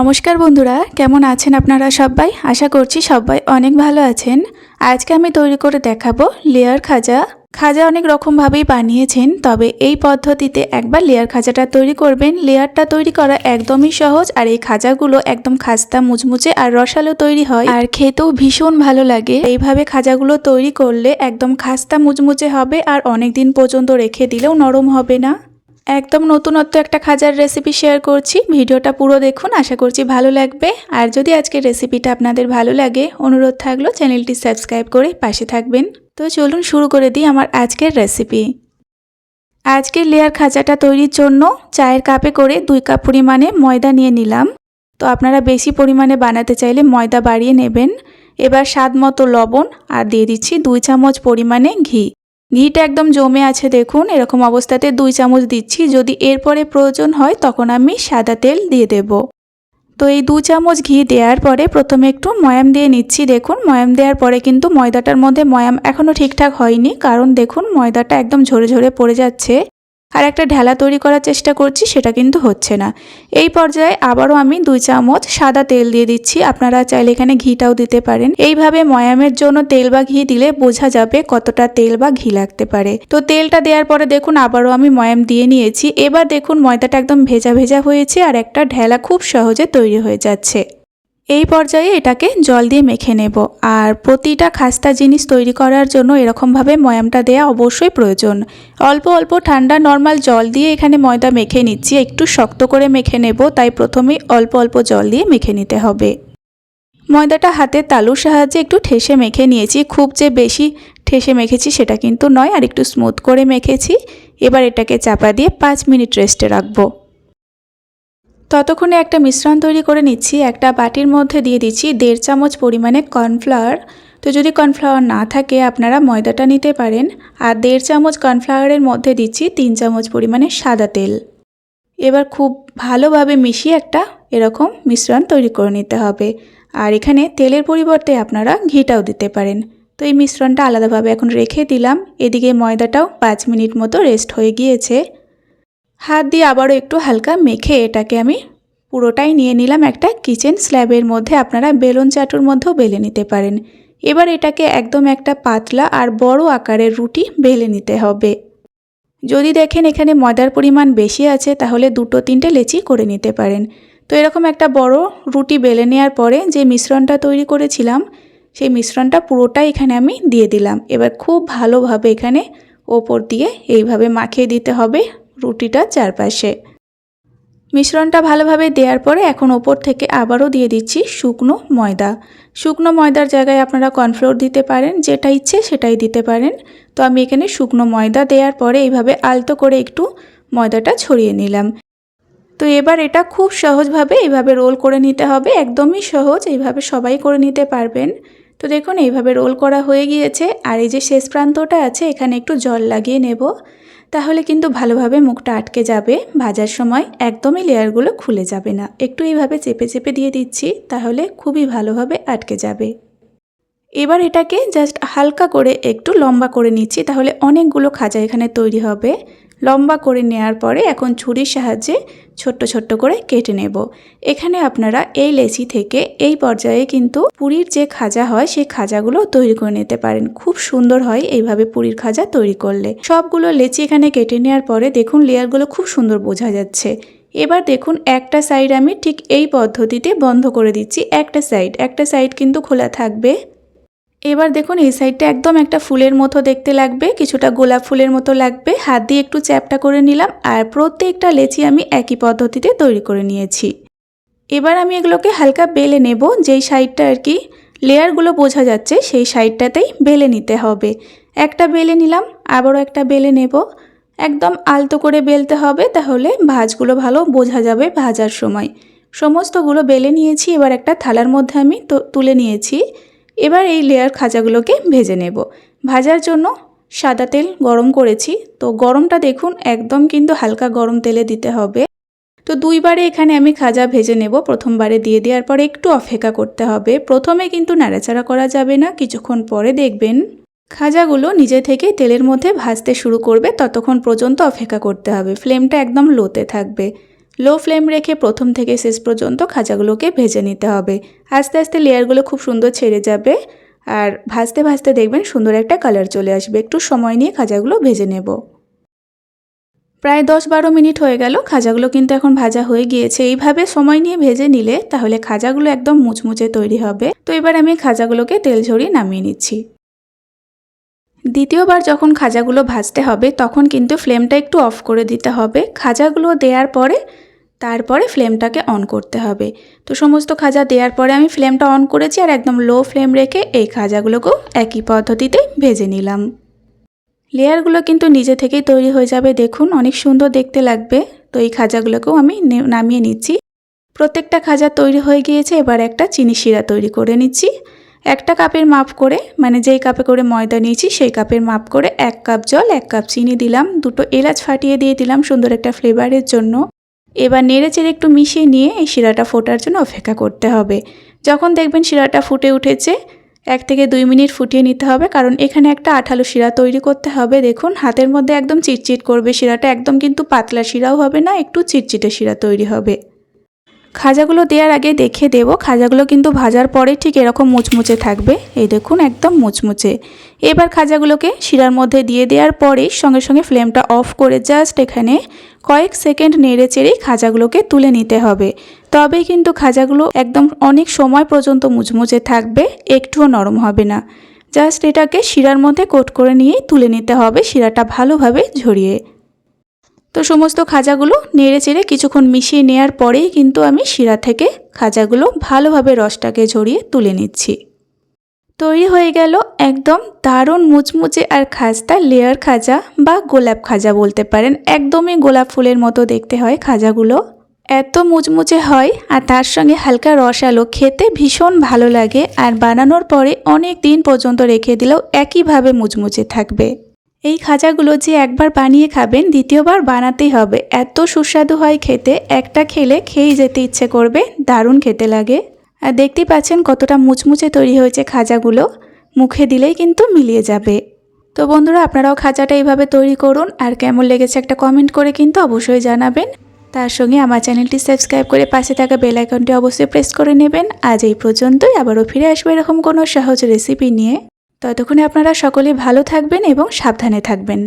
নমস্কার বন্ধুরা, কেমন আছেন আপনারা সবাই? আশা করছি সবাই অনেক ভালো আছেন। আজকে আমি তৈরি করে দেখাবো লেয়ার খাজা। খাজা অনেক রকমভাবেই বানিয়েছেন, তবে এই পদ্ধতিতে একবার লেয়ার খাজাটা তৈরি করবেন। লেয়ারটা তৈরি করা একদমই সহজ আর এই খাজাগুলো একদম খাস্তা, মুচমুচে আর রসালো তৈরি হয়। আর খেতেও ভীষণ ভালো লাগে। এইভাবে খাজাগুলো তৈরি করলে একদম খাস্তা, মুচমুচে হবে আর অনেক দিন পর্যন্ত রেখে দিলেও নরম হবে না। একদম নতুনত্ব একটা খাজার রেসিপি শেয়ার করছি। ভিডিওটা পুরো দেখুন, আশা করছি ভালো লাগবে। আর যদি আজকের রেসিপিটা আপনাদের ভালো লাগে, অনুরোধ থাকল চ্যানেলটি সাবস্ক্রাইব করে পাশে থাকবেন। তো চলুন শুরু করে দিই আমার আজকের রেসিপি আজকের লেয়ার খাজাটা তৈরির জন্য চায়ের কাপে করে দুই কাপ পরিমাণে ময়দা নিয়ে নিলাম। তো আপনারা বেশি পরিমাণে বানাতে চাইলে ময়দা বাড়িয়ে নেবেন। এবার স্বাদ মতো লবণ আর দিয়ে দিচ্ছি দুই চামচ পরিমাণে ঘি। ঘিটা একদম জমে আছে দেখুন, এরকম অবস্থাতে দুই চামচ দিচ্ছি, যদি এরপরে প্রয়োজন হয় তখন আমি সাদা তেল দিয়ে দেব। তো এই দু চামচ ঘি দেওয়ার পরে প্রথমে একটু ময়াম দিয়ে নিচ্ছি, দেখুন, ময়াম দেওয়ার পরে কিন্তু ময়দাটার মধ্যে ময়াম এখনও ঠিকঠাক হয়নি, কারণ দেখুন ময়দাটা একদম ঝরে ঝরে পড়ে যাচ্ছে। আর একটা ঢেলা তৈরি করার চেষ্টা করছি, সেটা কিন্তু হচ্ছে না। এই পর্যায়ে আবারও আমি দুই চামচ সাদা তেল দিয়ে দিচ্ছি। আপনারা চাইলে এখানে ঘিটাও দিতে পারেন। এইভাবে ময়ামের জন্য তেল বা ঘি দিলে বোঝা যাবে কতটা তেল বা ঘি লাগতে পারে। তো তেলটা দেওয়ার পরে দেখুন, আবারও আমি ময়াম দিয়ে নিয়েছি। এবার দেখুন, ময়দাটা একদম ভেজা ভেজা হয়েছে আর একটা ঢেলা খুব সহজে তৈরি হয়ে যাচ্ছে। এই পর্যায়ে এটাকে জল দিয়ে মেখে নেব। আর প্রতিটা খাস্তা জিনিস তৈরি করার জন্য এরকমভাবে ময়ামটা দেওয়া অবশ্যই প্রয়োজন। অল্প অল্প ঠান্ডা নর্মাল জল দিয়ে এখানে ময়দা মেখে নিচ্ছি। একটু শক্ত করে মেখে নেব, তাই প্রথমেই অল্প অল্প জল দিয়ে মেখে নিতে হবে। ময়দাটা হাতের তালুর সাহায্যে একটু ঠেসে মেখে নিয়েছি। খুব যে বেশি ঠেসে মেখেছি সেটা কিন্তু নয়, আর একটু স্মুথ করে মেখেছি। এবার এটাকে চাপা দিয়ে পাঁচ মিনিট রেস্টে রাখব। ততক্ষণে একটা মিশ্রণ তৈরি করে নিচ্ছি, একটা বাটির মধ্যে দিয়ে দিচ্ছি দেড় চামচ পরিমাণে কর্নফ্লাওয়ার। তো যদি কর্নফ্লাওয়ার না থাকে, আপনারা ময়দাটা নিতে পারেন। আর দেড় চামচ কর্নফ্লাওয়ারের মধ্যে দিচ্ছি তিন চামচ পরিমাণে সাদা তেল। এবার খুব ভালোভাবে মিশিয়ে একটা এরকম মিশ্রণ তৈরি করে নিতে হবে। আর এখানে তেলের পরিবর্তে আপনারা ঘিটাও দিতে পারেন। তো এই মিশ্রণটা আলাদাভাবে এখন রেখে দিলাম। এদিকে ময়দাটাও পাঁচ মিনিট মতো রেস্ট হয়ে গিয়েছে। হাত দিয়ে আবারও একটু হালকা মেখে এটাকে আমি পুরোটাই নিয়ে নিলাম একটা কিচেন স্ল্যাবের মধ্যে। আপনারা বেলুন চাটুর মধ্যেও বেলে নিতে পারেন। এবার এটাকে একদম একটা পাতলা আর বড় আকারের রুটি বেলে নিতে হবে। যদি দেখেন এখানে ময়দার পরিমাণ বেশি আছে, তাহলে দুটো তিনটে লেচি করে নিতে পারেন। তো এরকম একটা বড় রুটি বেলে নেওয়ার পরে যে মিশ্রণটা তৈরি করেছিলাম, সেই মিশ্রণটা পুরোটাই এখানে আমি দিয়ে দিলাম। এবার খুব ভালোভাবে এখানে ওপর দিয়ে এইভাবে মাখিয়ে দিতে হবে। রুটিটার চারপাশে। মিশ্রণটা ভালোভাবে দেওয়ার পরে এখন ওপর থেকে আবারও দিয়ে দিচ্ছি শুকনো ময়দা। শুকনো ময়দার জায়গায় আপনারা কর্নফ্লোর দিতে পারেন, যেটা ইচ্ছে সেটাই দিতে পারেন। তো আমি এখানে শুকনো ময়দা দেওয়ার পরে এইভাবে আলতো করে একটু ময়দাটা ছড়িয়ে নিলাম। তো এবার এটা খুব সহজভাবে এইভাবে রোল করে নিতে হবে, একদমই সহজ, এইভাবে সবাই করে নিতে পারবেন। তো দেখুন, এইভাবে রোল করা হয়ে গিয়েছে। আর এই যে শেষ প্রান্তটা আছে, এখানে একটু জল লাগিয়ে নেব। তাহলে কিন্তু ভালোভাবে মুখটা আটকে যাবে। ভাজার সময় একদমই লেয়ারগুলো খুলে যাবে না। একটু এইভাবে চেপে চেপে দিয়ে দিচ্ছি, তাহলে খুবই ভালোভাবে আটকে যাবে। এবার এটাকে জাস্ট হালকা করে একটু লম্বা করে নিচ্ছি, তাহলে অনেকগুলো খাজা এখানে তৈরি হবে। লম্বা করে নেওয়ার পরে এখন ছুরির সাহায্যে ছোট্ট ছোট্ট করে কেটে নেব। এখানে আপনারা এই লেচি থেকে এই পর্যায়ে কিন্তু পুরীর যে খাজা হয়, সেই খাজাগুলো তৈরি করে নিতে পারেন। খুব সুন্দর হয় এইভাবে পুরীর খাজা তৈরি করলে। সবগুলো লেচি এখানে কেটে নেওয়ার পরে দেখুন লেয়ারগুলো খুব সুন্দর বোঝা যাচ্ছে। এবার দেখুন একটা সাইড আমি ঠিক এই পদ্ধতিতে বন্ধ করে দিচ্ছি। একটা সাইড একটা সাইড কিন্তু খোলা থাকবে। এবার দেখুন এই সাইডটা একদম একটা ফুলের মতো দেখতে লাগবে, কিছুটা গোলাপ ফুলের মতো লাগবে। হাত দিয়ে একটু চ্যাপটা করে নিলাম আর প্রত্যেকটা লেচি আমি একই পদ্ধতিতে তৈরি করে নিয়েছি। এবার আমি এগুলোকে হালকা বেলে নেব, যেই সাইডটা আর কি লেয়ারগুলো বোঝা যাচ্ছে সেই সাইডটাতেই বেলে নিতে হবে। একটা বেলে নিলাম, আবারও একটা বেলে নেব। একদম আলতো করে বেলতে হবে তাহলে ভাজগুলো ভালো বোঝা যাবে ভাজার সময়। সমস্তগুলো বেলে নিয়েছি, এবার একটা থালার মধ্যে আমি তুলে নিয়েছি। এবার এই লেয়ার খাজাগুলোকে ভেজে নেব। ভাজার জন্য সাদা তেল গরম করেছি। তো গরমটা দেখুন, একদম কিন্তু হালকা গরম তেলে দিতে হবে। তো দুইবারে এখানে আমি খাজা ভেজে নেব। প্রথমবারে দিয়ে দেওয়ার পরে একটু অপেক্ষা করতে হবে। প্রথমে কিন্তু নাড়াচাড়া করা যাবে না। কিছুক্ষণ পরে দেখবেন খাজাগুলো নিজে থেকে তেলের মধ্যে ভাজতে শুরু করবে। ততক্ষণ পর্যন্ত অপেক্ষা করতে হবে। ফ্লেমটা একদম লোতে থাকবে। লো ফ্লেম রেখে প্রথম থেকে শেষ পর্যন্ত খাজাগুলোকে ভেজে নিতে হবে। আস্তে আস্তে লেয়ারগুলো খুব সুন্দর ছেড়ে যাবে আর ভাজতে ভাজতে দেখবেন সুন্দর একটা কালার চলে আসবে। একটু সময় নিয়ে খাজাগুলো ভেজে নেব। প্রায় দশ বারো মিনিট হয়ে গেল, খাজাগুলো কিন্তু এখন ভাজা হয়ে গিয়েছে। এইভাবে সময় নিয়ে ভেজে নিলে তাহলে খাজাগুলো একদম মুচমুচে তৈরি হবে। তো এবার আমি খাজাগুলোকে তেল ঝরিয়ে নামিয়ে নিচ্ছি। দ্বিতীয়বার যখন খাজাগুলো ভাজতে হবে, তখন কিন্তু ফ্লেমটা একটু অফ করে দিতে হবে। খাজাগুলো দেওয়ার পরে তারপরে ফ্লেমটাকে অন করতে হবে। তো সমস্ত খাজা দেওয়ার পরে আমি ফ্লেমটা অন করেছি আর একদম লো ফ্লেম রেখে এই খাজাগুলোকেও একই পদ্ধতিতে ভেজে নিলাম। লেয়ারগুলো কিন্তু নিজে থেকেই তৈরি হয়ে যাবে। দেখুন, অনেক সুন্দর দেখতে লাগবে। তো এই খাজাগুলোকেও আমি নামিয়ে নিচ্ছি। প্রত্যেকটা খাজা তৈরি হয়ে গিয়েছে, এবার একটা চিনি শিরা তৈরি করে নিচ্ছি। একটা কাপের মাপ করে মানে যেই কাপে করে ময়দা নিয়েছি, সেই কাপের মাপ করে এক কাপ জল, এক কাপ চিনি দিলাম। দুটো এলাচ ফাটিয়ে দিয়ে দিলাম সুন্দর একটা ফ্লেভারের জন্য। এবার নেড়ে চেড়ে একটু মিশিয়ে নিয়ে এই শিরাটা ফোটার জন্য অপেক্ষা করতে হবে। যখন দেখবেন শিরাটা ফুটে উঠেছে, এক থেকে দুই মিনিট ফুটিয়ে নিতে হবে, কারণ এখানে একটা আঠালো শিরা তৈরি করতে হবে। দেখুন, হাতের মধ্যে একদম চিটচিট করবে শিরাটা, একদম কিন্তু পাতলা শিরাও হবে না, একটু চিটচিটে শিরা তৈরি হবে। খাজাগুলো দেওয়ার আগে দেখে দেব। খাজাগুলো কিন্তু ভাজার পরে ঠিক এরকম মুচমুচে থাকবে। এই দেখুন, একদম মুচমুচে। এবার খাজাগুলোকে শিরার মধ্যে দিয়ে দেওয়ার পরেই সঙ্গে সঙ্গে ফ্লেমটা অফ করে জাস্ট এখানে কয়েক সেকেন্ড নেড়ে চেড়েই খাজাগুলোকে তুলে নিতে হবে। তবেই কিন্তু খাজাগুলো একদম অনেক সময় পর্যন্ত মুচমুচে থাকবে, একটুও নরম হবে না। জাস্ট এটাকে শিরার মধ্যে কোট করে নিয়েই তুলে নিতে হবে, শিরাটা ভালোভাবে ঝরিয়ে। তো সমস্ত খাজাগুলো নেড়ে চেড়ে কিছুক্ষণ মিশিয়ে নেওয়ার পরেই কিন্তু আমি শিরা থেকে খাজাগুলো ভালোভাবে রসটাকে ঝরিয়ে তুলে নিচ্ছি। তৈরি হয়ে গেল একদম দারুণ মুচমুচে আর খাস্তা লেয়ার খাজা বা গোলাপ খাজা বলতে পারেন। একদমই গোলাপ ফুলের মতো দেখতে হয় খাজাগুলো। এত মুচমুচে হয় আর তার সঙ্গে হালকা রসালো খেতে ভীষণ ভালো লাগে আর বানানোর পরে অনেক দিন পর্যন্ত রেখে দিলেও একইভাবে মুচমুচে থাকবে। এই খাজাগুলো যে একবার বানিয়ে খাবেন, দ্বিতীয়বার বানাতেই হবে। এত সুস্বাদু হয় খেতে, একটা খেলে খেয়েই যেতে ইচ্ছে করবে, দারুণ খেতে লাগে। আর দেখতেই পাচ্ছেন কতটা মুচমুচে তৈরি হয়েছে খাজাগুলো। মুখে দিলেই কিন্তু মিলিয়ে যাবে। তো বন্ধুরা, আপনারাও খাজাটা এইভাবে তৈরি করুন। আর কেমন লেগেছে একটা কমেন্ট করে কিন্তু অবশ্যই জানাবেন। তার সঙ্গে আমার চ্যানেলটি সাবস্ক্রাইব করে পাশে থাকা বেল আইকনটি অবশ্যই প্রেস করে নেবেন। আজ এই পর্যন্তই। আবারও ফিরে আসবে এরকম কোনো সহজ রেসিপি নিয়ে। ততক্ষণে আপনারা সকলে ভালো থাকবেন এবং সাবধানে থাকবেন।